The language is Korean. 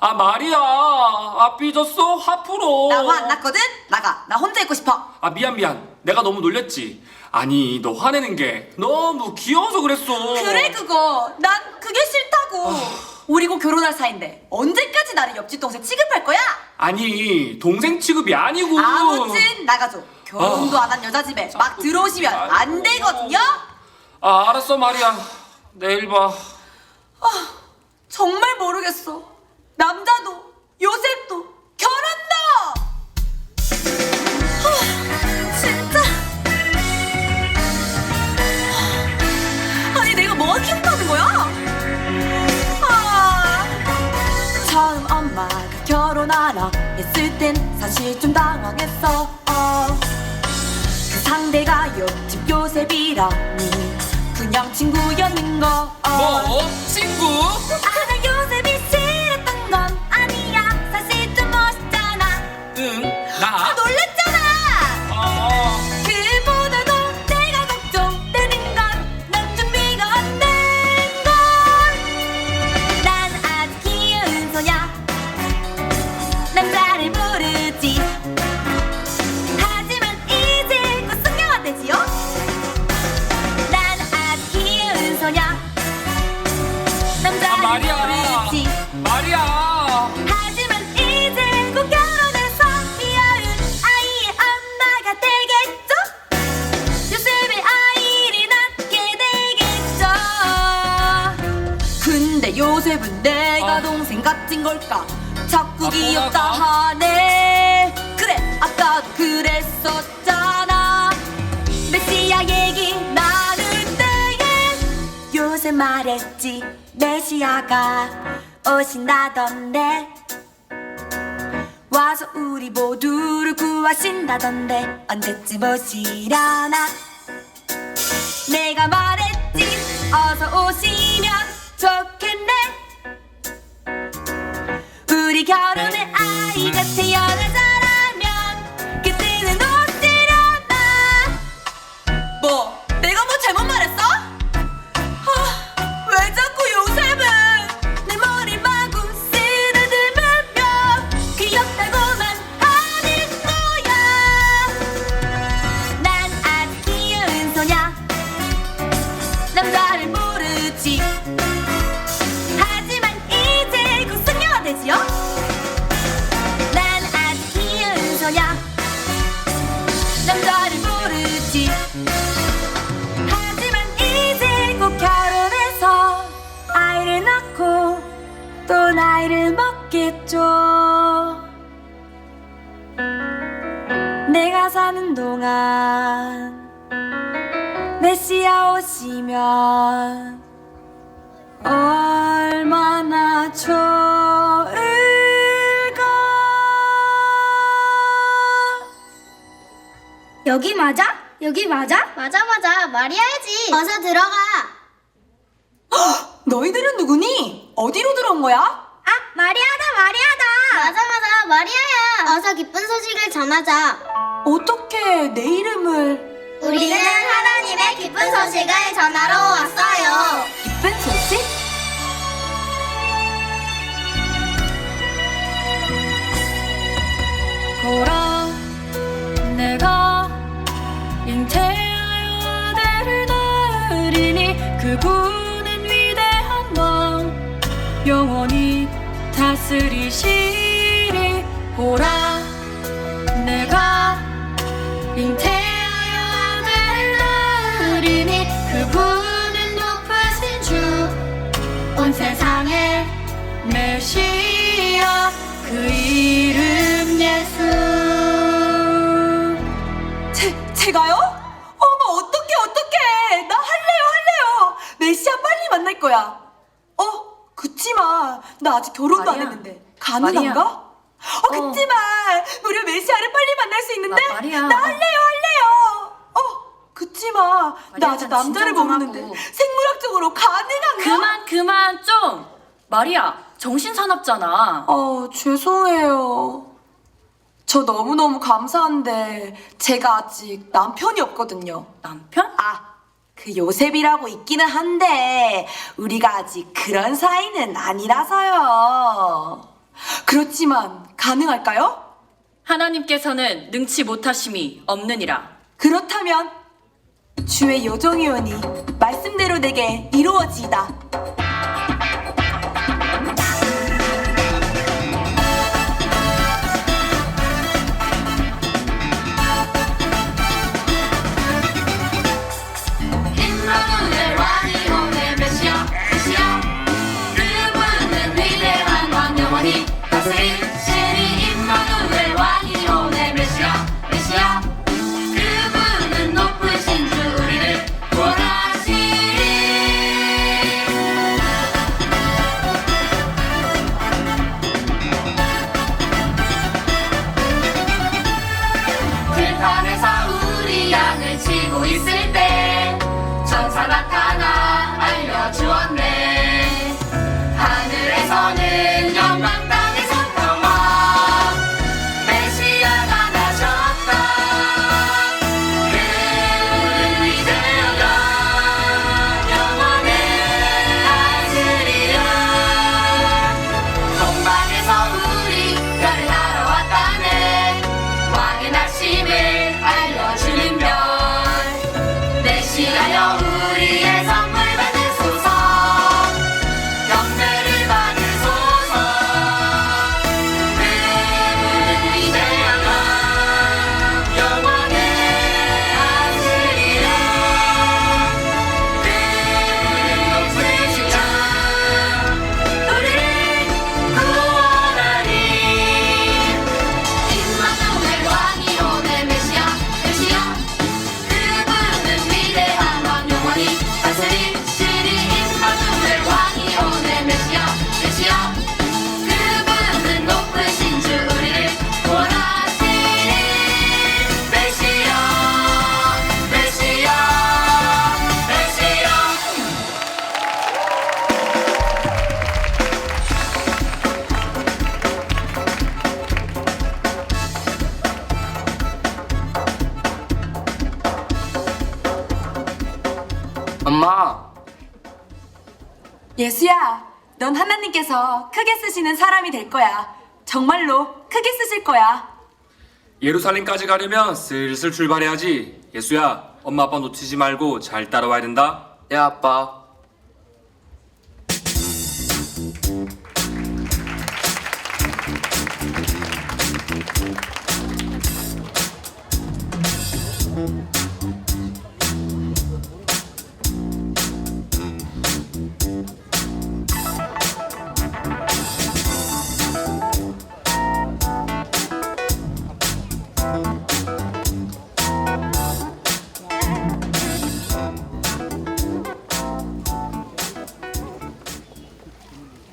아 마리아 아 삐졌어 화풀어 나 화 안 났거든? 나가. 나 혼자 있고 싶어. 아 미안 미안 내가 너무 놀렸지 아니 너 화내는 게 너무 귀여워서 그랬어 그래 그거. 난 그게 싫다고. 우리 곧 결혼할 사이인데 언제까지 나를 옆집 동생 취급할 거야? 아니 동생 취급이 아니고 아무튼 나가줘. 결혼도 아. 안한 여자 집에 막 들어오시면 안 되거든요. 아 알았어 마리아 내일 봐 정말 모르겠어. 남자도 요셉도 결혼도. 하, 진짜. 아니 내가 뭐가 기억나는 거야? 아. 처음 엄마가 결혼하라 했을 땐 사실 좀 당황했어. 어. 그 상대가 옆집 요셉이라니 마리아 모르지 마리아 하지만 이제 곧 결혼해서 귀여운 아이의 엄마가 되겠죠? 요셉의 아이를 낳게 되겠죠 근데 요셉은 내가 아. 동생 같은 걸까? 자꾸 아, 귀엽다 뭐라고? 하네 그래 아까도 그랬었잖아 메시아 얘기 나눌 때에 요새 말했지 메시아가 오신다던데. 와서 우리 모두를 구하신다던데. 언제쯤 오시려나? 내가 말했지. 어서 오시면 좋겠네. 우리 결혼에 아 내가 사는 동안 메시아 오시면 얼마나 좋을까 여기 맞아? 여기 맞아? 맞아 맞아 마리아야지 어서 들어가 너희들은 누구니? 어디로 들어온 거야? 아, 마리아다, 마리아다. 맞아 맞아 마리아야. 어서 기쁜 소식을 전하자. 어떻게 내 이름을? 우리는 하나님의 기쁜 소식을 전하러 왔어요. 기쁜 소식? 보라 내가 잉태하여 아들을 낳으리니 그분은 위대한 왕. 영원히 다스리시리 보라. 내가 잉태하여 아들을 낳으리니 그분은 높으신 주. 온 세상의 메시아 그 이름 예수. 제, 제가요? 어머 어떡해 어떡해. 나 할래요 할래요. 메시아 빨리 만날 거야. 어 그치만 나 아직 결혼도 안 마리아. 했는데 가능한가? 어 그치만 무려 메시아를 빨리 만날 수 있는데 마- 마리아. 나 할래요 할래요 어 그치만 나 마리아, 아직 난 남자를 진정 좀 모르는데 하고. 생물학적으로 가능한가? 그만 그만 좀 마리아 정신 사납잖아 어, 죄송해요. 저 너무너무 감사한데 제가 아직 남편이 없거든요. 남편? 아, 그 요셉이라고 있기는 한데 우리가 아직 그런 사이는 아니라서요. 그렇지만 가능할까요? 하나님께서는 능치 못하심이 없느니라. 그렇다면 주의 요정 의원이 말씀대로 내게 이루어지이다. 예수야, 넌 하나님께서 크게 쓰시는 사람이 될 거야. 정말로 크게 쓰실 거야. 예루살렘까지 가려면 슬슬 출발해야지. 예수야, 엄마 아빠 놓치지 말고 잘 따라와야 된다. 예, 아빠.